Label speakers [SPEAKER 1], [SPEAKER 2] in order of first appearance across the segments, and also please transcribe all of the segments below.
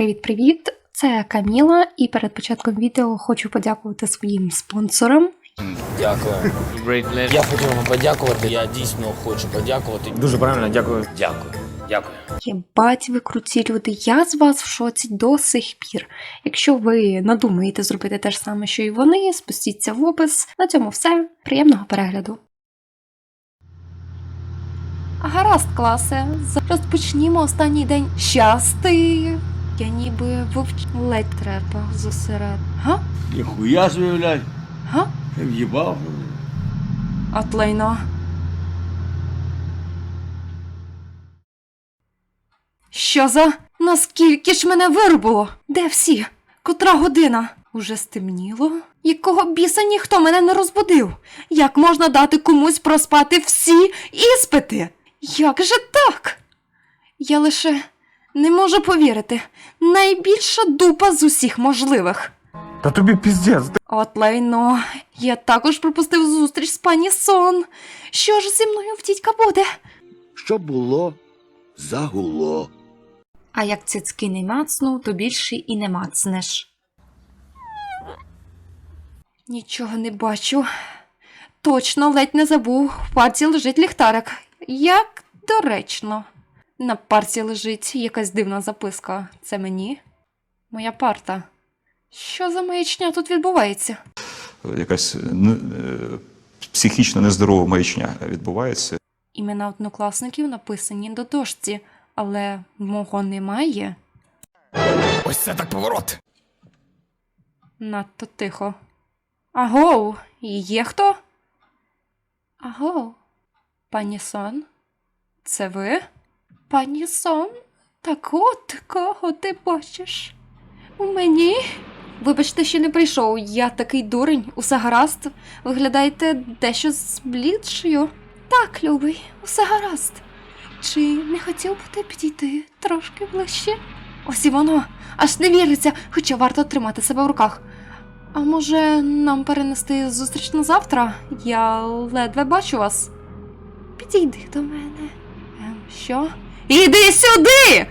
[SPEAKER 1] Привіт-привіт! Це Каміла, і перед початком відео хочу подякувати своїм спонсорам.
[SPEAKER 2] Дякую. Я хотів вам подякувати. Я дійсно хочу подякувати.
[SPEAKER 3] Дуже правильно, дякую.
[SPEAKER 2] Дякую. Дякую.
[SPEAKER 1] Єбать, ви круті люди, я з вас в шоці до сих пір. Якщо ви надумаєте зробити те ж саме, що і вони, спустіться в опис. На цьому все. Приємного перегляду. Гаразд, класе. Розпочнімо останній день щасти. Я ніби вивч... ледь треба зосеред. Га?
[SPEAKER 4] Собі, блядь,
[SPEAKER 1] Га?
[SPEAKER 4] я в'їбав.
[SPEAKER 1] Атлейно. Що за? Наскільки ж мене вирубило? Де всі? Котра година? Уже стемніло? Якого біса ніхто мене не розбудив? Як можна дати комусь проспати всі іспити? Як же так? Я лише не можу повірити. Найбільша дупа з усіх можливих.
[SPEAKER 3] Та тобі піздець.
[SPEAKER 1] От лайно, я також пропустив зустріч з пані Сон. Що ж зі мною в дідька буде?
[SPEAKER 4] Що було, загуло.
[SPEAKER 1] А як цицьки не мацну, то більше і не мацнеш. Нічого не бачу. Точно ледь не забув. В парці лежить ліхтарик. Як доречно. На парці лежить якась дивна записка. Це мені? Моя парта. Що за маячня тут відбувається?
[SPEAKER 5] якась ну, е, психічно нездорова маячня відбувається.
[SPEAKER 1] Імена однокласників написані до дошці, але мого немає.
[SPEAKER 3] Ось це так поворот.
[SPEAKER 1] Надто тихо. Агоу, є хто? Агоу. Пані Сон? Це ви? Пані Сон? Так от кого ти бачиш? У мені? Вибачте, що не прийшов. Я такий дурень, усе гаразд. Виглядаєте дещо зблідшою. Так, любий, усе гаразд. Чи не хотів би ти підійти трошки ближче? Ось і воно, аж не віриться, хоча варто тримати себе в руках. А може, нам перенести зустріч на завтра? Я ледве бачу вас. Підійди до мене. Ем, що? Іди сюди!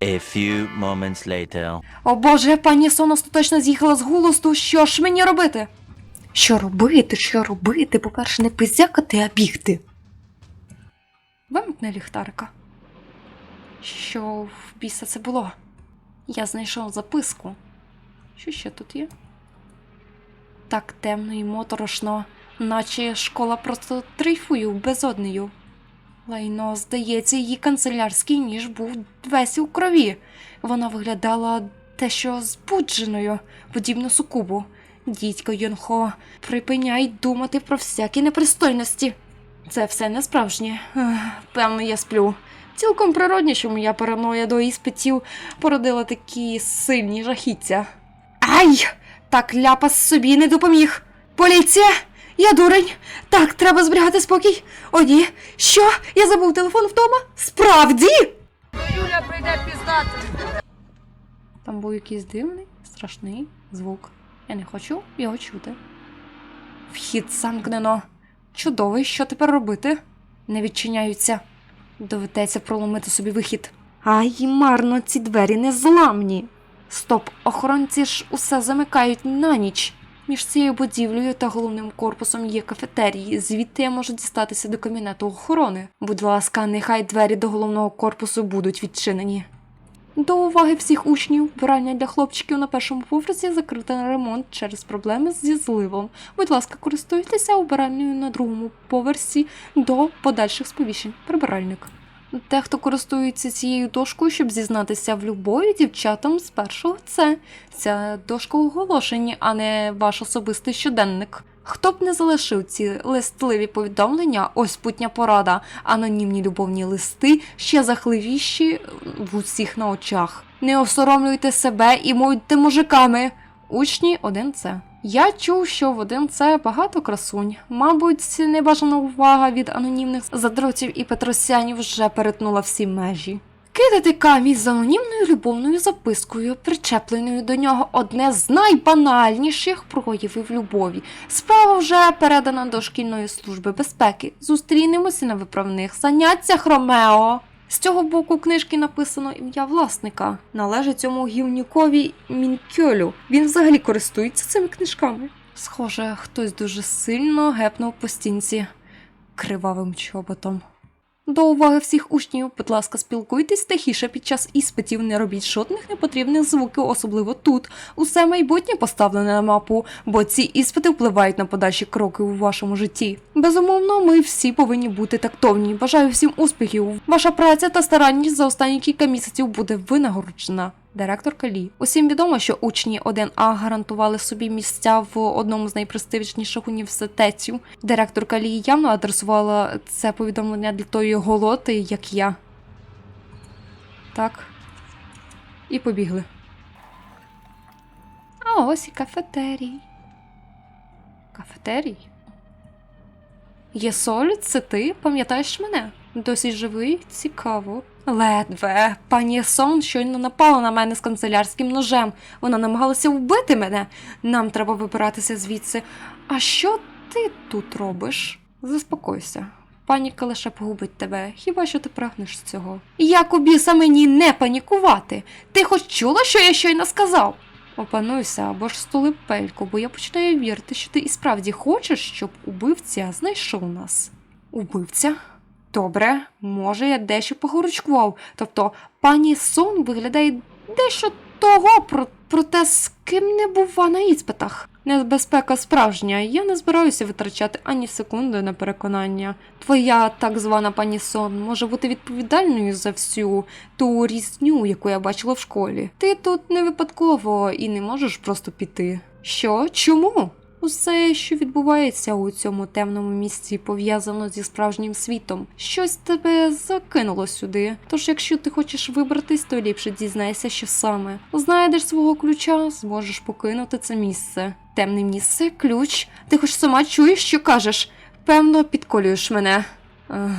[SPEAKER 6] A few moments later.
[SPEAKER 1] О боже, пані Сон остаточно з'їхала з гулосту. Що ж мені робити? Що робити, що робити? По-перше, не пизякати, а бігти. Вимкни ліхтарика. Що в біса це було? Я знайшов записку. Що ще тут є? Так темно і моторошно, наче школа просто трейфує безоднею. Лайно, здається, її канцелярський ніж був весь у крові. Вона виглядала дещо збудженою, подібно сукубу. Дідько Йонхо, припиняй думати про всякі непристойності. Це все не справжнє. Певно, я сплю. Цілком природні, що моя параноя до іспитів породила такі сильні жахіття. Ай! Так ляпас собі не допоміг. Поліція! Я дурень! Так, треба зберігати спокій. О, ні. Що? Я забув телефон вдома? Справді?
[SPEAKER 7] Юля прийде піздати.
[SPEAKER 1] Там був якийсь дивний, страшний звук. Я не хочу його чути. Вхід замкнено. Чудовий, що тепер робити? Не відчиняються. Доведеться проломити собі вихід. Ай, марно, ці двері не зламні. Стоп, охоронці ж усе замикають на ніч. Між цією будівлею та головним корпусом є кафетерії, звідти я можу дістатися до кабінету охорони. Будь ласка, нехай двері до головного корпусу будуть відчинені. До уваги всіх учнів, вбиральня для хлопчиків на першому поверсі закрита на ремонт через проблеми зі зливом. Будь ласка, користуйтеся убиральнею на другому поверсі до подальших сповіщень. Прибиральник. Дехто користується цією дошкою, щоб зізнатися в любові дівчатам з першого Це. Ця дошка оголошені, а не ваш особистий щоденник. Хто б не залишив ці листливі повідомлення, ось путня порада, анонімні любовні листи ще захливіші в усіх на очах. Не осоромлюйте себе і будьте мужиками. Учні 1С. Я чув, що в 1С багато красунь. Мабуть, небажана увага від анонімних задротів і петросянів вже перетнула всі межі. Кидати камінь з анонімною любовною запискою, причепленою до нього одне з найбанальніших проявів любові. Справа вже передана до шкільної служби безпеки. Зустрінемося на виправних заняттях, Ромео. З цього боку книжки написано ім'я власника. Належить цьому гівнюкові Мінкьолю. Він взагалі користується цими книжками. Схоже, хтось дуже сильно гепнув по стінці кривавим чоботом. До уваги всіх учнів, будь ласка, спілкуйтесь тихіше під час іспитів, не робіть жодних непотрібних звуків, особливо тут. Усе майбутнє поставлене на мапу, бо ці іспити впливають на подальші кроки у вашому житті. Безумовно, ми всі повинні бути тактовні. Бажаю всім успіхів. Ваша праця та старанність за останні кілька місяців буде винагороджена. Директор Калі. Усім відомо, що учні 1А гарантували собі місця в одному з найпрестижніших університетів. Директор Калі явно адресувала це повідомлення для тої голоти, як я. Так. І побігли. А ось і кафетерій. Кафетерій? Єсоль, це ти? Пам'ятаєш мене? Досі живий? Цікаво. Ледве. Пані Сон щойно напала на мене з канцелярським ножем. Вона намагалася вбити мене. Нам треба вибиратися звідси. А що ти тут робиш? Заспокойся. Паніка лише погубить тебе. Хіба що ти прагнеш цього? Як у біса мені не панікувати? Ти хоч чула, що я щойно сказав? Опануйся або ж стули пельку, бо я починаю вірити, що ти і справді хочеш, щоб убивця знайшов нас. Убивця? Добре, може, я дещо погорочкував. Тобто, пані Сон виглядає дещо того, про, проте з ким не бува на іспитах. Небезпека справжня, я не збираюся витрачати ані секунди на переконання. Твоя так звана пані Сон може бути відповідальною за всю ту різню, яку я бачила в школі. Ти тут не випадково і не можеш просто піти. Що? Чому? Усе, що відбувається у цьому темному місці, пов'язано зі справжнім світом. Щось тебе закинуло сюди. Тож, якщо ти хочеш вибратись, то ліпше дізнайся, що саме. Знайдеш свого ключа, зможеш покинути це місце. Темне місце, ключ. Ти хоч сама чуєш, що кажеш? Певно, підколюєш мене. Ех,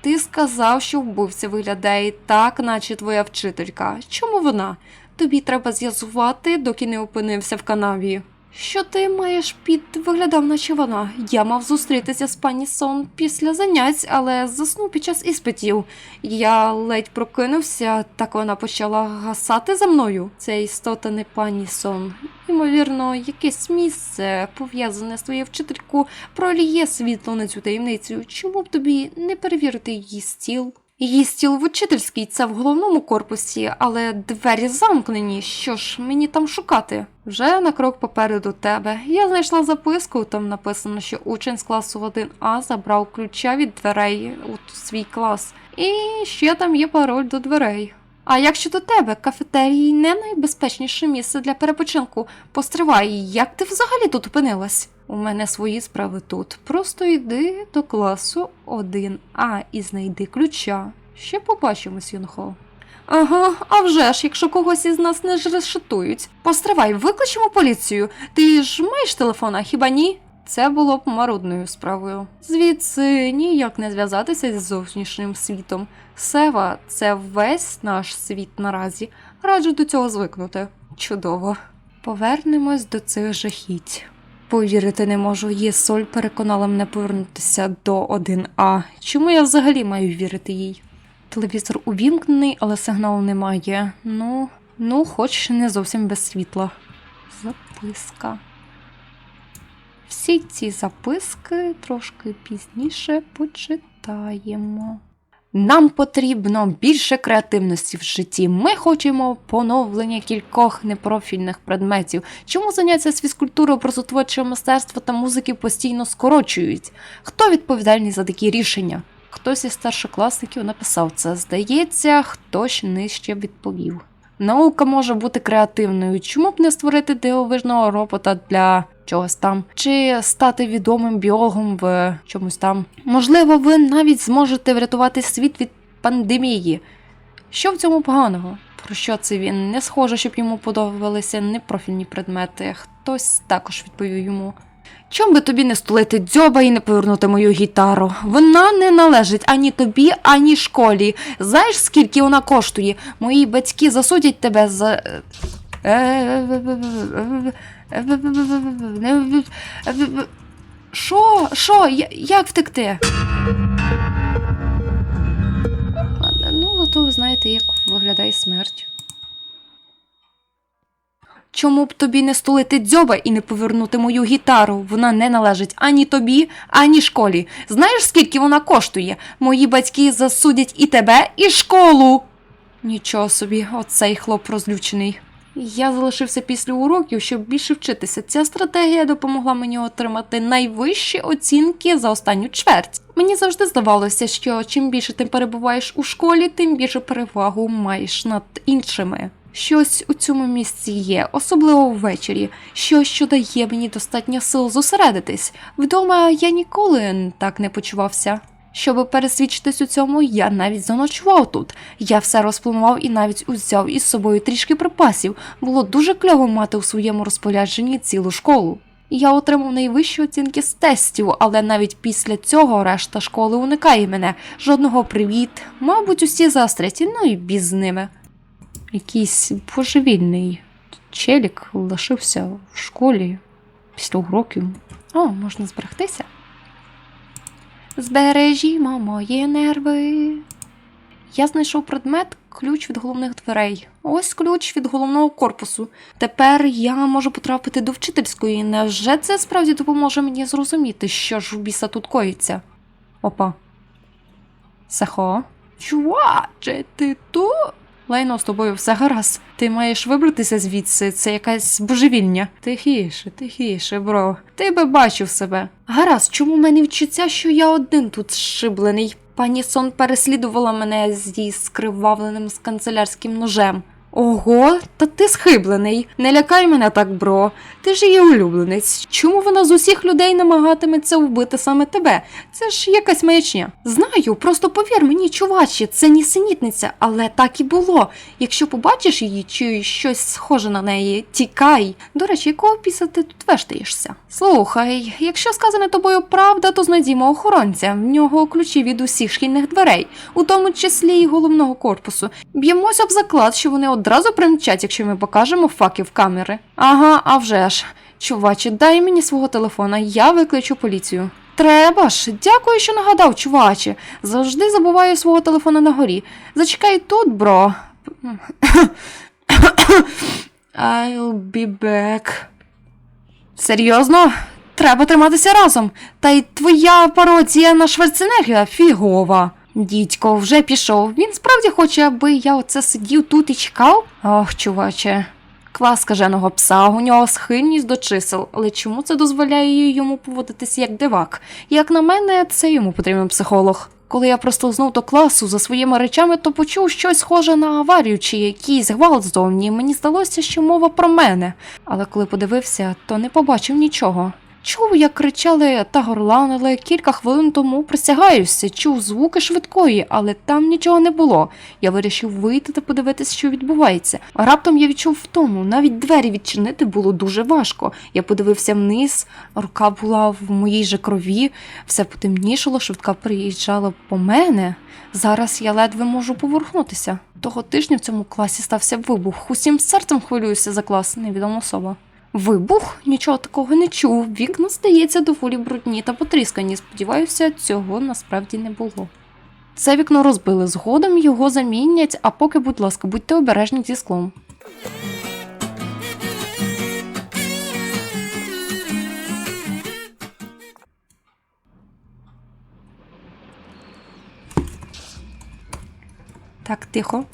[SPEAKER 1] Ти сказав, що вбивця виглядає так, наче твоя вчителька. Чому вона? Тобі треба з'ясувати, доки не опинився в канаві. Що ти маєш під виглядав, наче вона? Я мав зустрітися з пані Сон після занять, але заснув під час іспитів. Я ледь прокинувся, так вона почала гасати за мною. Це істота не пані Сон. Ймовірно, якесь місце, пов'язане з твоєю вчителькою, проліє світло на цю таємницю. Чому б тобі не перевірити її стіл? Її стіл в учительській, це в головному корпусі, але двері замкнені. Що ж мені там шукати? Вже на крок попереду тебе. Я знайшла записку, там написано, що учень з класу 1А забрав ключа від дверей у свій клас. І ще там є пароль до дверей. А як щодо тебе, кафетерій не найбезпечніше місце для перепочинку. Постривай, як ти взагалі тут опинилась? У мене свої справи тут. Просто йди до класу 1А і знайди ключа. Ще побачимось, Юнхо. Ага, а вже ж, якщо когось із нас не решетують. Постривай, викличемо поліцію. Ти ж маєш телефона, хіба ні? Це було б марудною справою. Звідси ніяк не зв'язатися з зовнішнім світом. Сева це весь наш світ наразі. Раджу до цього звикнути. Чудово. Повернемось до цих жахіть. Повірити не можу, є соль переконала мене повернутися до 1А. Чому я взагалі маю вірити їй? Телевізор увімкнений, але сигналу немає. Ну, ну, хоч не зовсім без світла. Записка. Всі ці записки трошки пізніше почитаємо. Нам потрібно більше креативності в житті. Ми хочемо поновлення кількох непрофільних предметів. Чому заняття з фізкультурою, прозотворчого мистецтва та музики постійно скорочують? Хто відповідальний за такі рішення? Хтось із старшокласників написав це. Здається, хтось нижче відповів. Наука може бути креативною. Чому б не створити дивовижного робота для чогось там, чи стати відомим біологом в чомусь там? Можливо, ви навіть зможете врятувати світ від пандемії. Що в цьому поганого? Про що це він? Не схоже, щоб йому подобалися непрофільні предмети. Хтось також відповів йому. Чом би тобі не стулити дзьоба і не повернути мою гітару? Вона не належить ані тобі, ані школі. Знаєш, скільки вона коштує? Мої батьки засудять тебе за. Що? Що? Як втекти? Ну, виглядає смерть. Чому б тобі не стулити дзьоба і не повернути мою гітару? Вона не належить ані тобі, ані школі. Знаєш, скільки вона коштує? Мої батьки засудять і тебе, і школу. Нічого собі, оцей хлоп розлючений. Я залишився після уроків, щоб більше вчитися. Ця стратегія допомогла мені отримати найвищі оцінки за останню чверть. Мені завжди здавалося, що чим більше ти перебуваєш у школі, тим більше перевагу маєш над іншими. Щось у цьому місці є, особливо ввечері, щось, що дає мені достатньо сил зосередитись. Вдома я ніколи так не почувався. Щоб пересвідчитись у цьому, я навіть заночував тут. Я все розпланував і навіть узяв із собою трішки припасів. Було дуже кльово мати у своєму розпорядженні цілу школу. Я отримав найвищі оцінки з тестів, але навіть після цього решта школи уникає мене. Жодного привіт. Мабуть, усі застряті, ну і біз з ними. Якийсь божевільний челік лишився в школі після уроків. О, можна зберегтися. Збережімо мої нерви. Я знайшов предмет ключ від головних дверей. Ось ключ від головного корпусу. Тепер я можу потрапити до вчительської. Невже це справді допоможе мені зрозуміти, що ж у біса тут коїться? Опа. Сахо. Чуваче, ти тут? Лайно, з тобою все гаразд. Ти маєш вибратися звідси, це якась божевільня. Тихіше, тихіше, бро. Ти би бачив себе. Гаразд, чому мене вчиться, що я один тут шиблений? Пані Сон переслідувала мене зі скривавленим з канцелярським ножем. Ого, та ти схиблений. Не лякай мене так, бро. Ти ж її улюбленець. Чому вона з усіх людей намагатиметься вбити саме тебе? Це ж якась маячня. Знаю, просто повір мені, чувачі, це нісенітниця, але так і було. Якщо побачиш її чи щось схоже на неї, тікай. До речі, якого піса ти тут вештаєшся? Слухай, якщо сказане тобою правда, то знайдімо охоронця. В нього ключі від усіх шкільних дверей, у тому числі і головного корпусу. Б'ємося об заклад, що вони одразу примчать, якщо ми покажемо факів камери. Ага, а вже ж. Чуваче, дай мені свого телефона, я викличу поліцію. Треба ж, дякую, що нагадав, чуваче. Завжди забуваю свого телефона на горі. Зачекай тут, бро. I'll be back. Серйозно? Треба триматися разом. Та й твоя пародія на Шварценеггера фігова. Дідько вже пішов. Він справді хоче, аби я оце сидів тут і чекав? Ох, чуваче. Клас каженого пса, у нього схильність до чисел, але чому це дозволяє йому поводитися як дивак? Як на мене, це йому потрібен психолог. Коли я прослизнув до класу за своїми речами, то почув щось схоже на аварію чи якийсь гвалт ззовні. Мені здалося, що мова про мене. Але коли подивився, то не побачив нічого. Чув, як кричали та горланили кілька хвилин тому, присягаюся, чув звуки швидкої, але там нічого не було. Я вирішив вийти та подивитися, що відбувається. Раптом я відчув втому, навіть двері відчинити було дуже важко. Я подивився вниз, рука була в моїй же крові, все потемнішало, швидка приїжджала по мене. Зараз я ледве можу повернутися. Того тижня в цьому класі стався вибух. Усім серцем хвилююся за клас, невідома особа. Вибух? Нічого такого не чув. Вікна, здається, доволі брудні та потріскані. Сподіваюся, цього насправді не було. Це вікно розбили згодом, його замінять, а поки, будь ласка, будьте обережні зі склом. Так, тихо.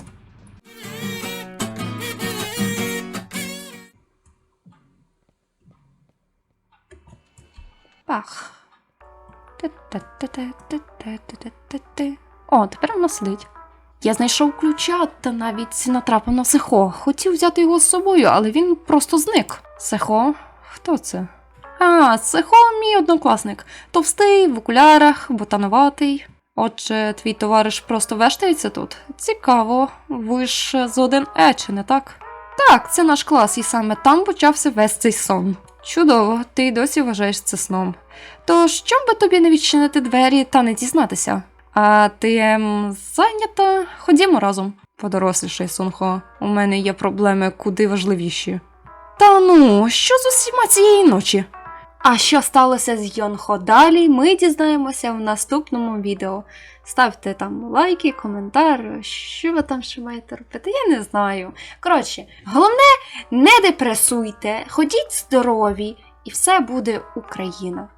[SPEAKER 1] О, тепер воно сидить. Я знайшов ключа та навіть натрапив на Сехо. Хотів взяти його з собою, але він просто зник. Сехо? Хто це? А, Сехо мій однокласник. Товстий, в окулярах, ботануватий. Отже, твій товариш просто вештається тут? Цікаво, ви ж з один Е, чи не так? Так, це наш клас, і саме там почався весь цей сон. Чудово, ти й досі вважаєш це сном. Тож, чом би тобі не відчинити двері та не дізнатися? А ти ем, зайнята? Ходімо разом. Подорослішай, Сунхо. У мене є проблеми куди важливіші. Та ну, що з усіма цієї ночі? А що сталося з Йонхо далі, ми дізнаємося в наступному відео. Ставте там лайки, коментар, що ви там ще маєте робити, я не знаю. Коротше, головне, не депресуйте, ходіть здорові, і все буде Україна.